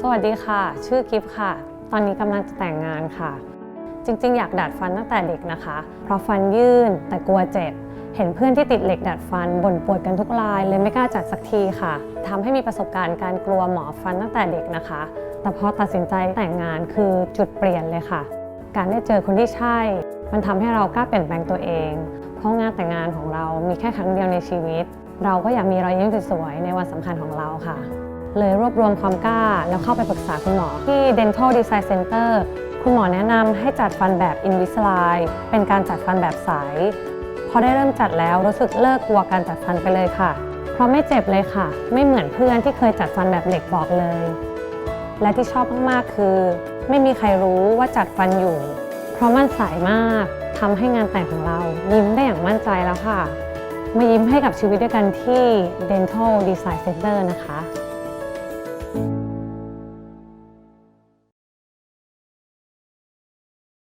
สวัสดีค่ะ ชื่อกิฟค่ะ ตอนนี้กำลังจะแต่งงานค่ะ จริงๆ อยากดัดฟันตั้งแต่เด็กนะคะ เพราะฟันยื่นแต่กลัวเจ็บ เห็นเพื่อนที่ติดเหล็กดัดฟันบ่นปวดกันทุกราย เลยไม่กล้าจัดสักทีค่ะทำให้มีประสบการณ์การกลัวหมอฟันตั้งแต่เด็กนะคะ แต่พอตัดสินใจแต่งงานคือจุดเปลี่ยนเลยค่ะ การได้เจอคนที่ใช่ มันทำให้เรากล้าเปลี่ยนแปลงตัวเอง เพราะงานแต่งงานของเรามีแค่ครั้งเดียวในชีวิต เราก็อยากมีรอยยิ้มสวยๆในวันสำคัญของเราค่ะ เลยรวบรวมความกล้า แล้วเข้าไปปรึกษาคุณหมอที่ Dental Design Center คุณหมอแนะนำให้จัดฟันแบบ Invisalign เป็นการจัดฟันแบบใสพอได้เริ่มจัดแล้วรู้สึกเลิกกลัวการจัดฟันไปเลยค่ะ เพราะไม่เจ็บเลยค่ะ ไม่เหมือนเพื่อนที่เคยจัดฟันแบบเหล็กบอกเลย และที่ชอบมากๆคือ ไม่มีใครรู้ว่าจัดฟันอยู่ เพราะมันใสมากทำให้งานแต่งของเรายิ้มได้อย่างมั่นใจแล้วค่ะมายิ้มให้กับชีวิตด้วยกันที่ Dental Design Center นะคะ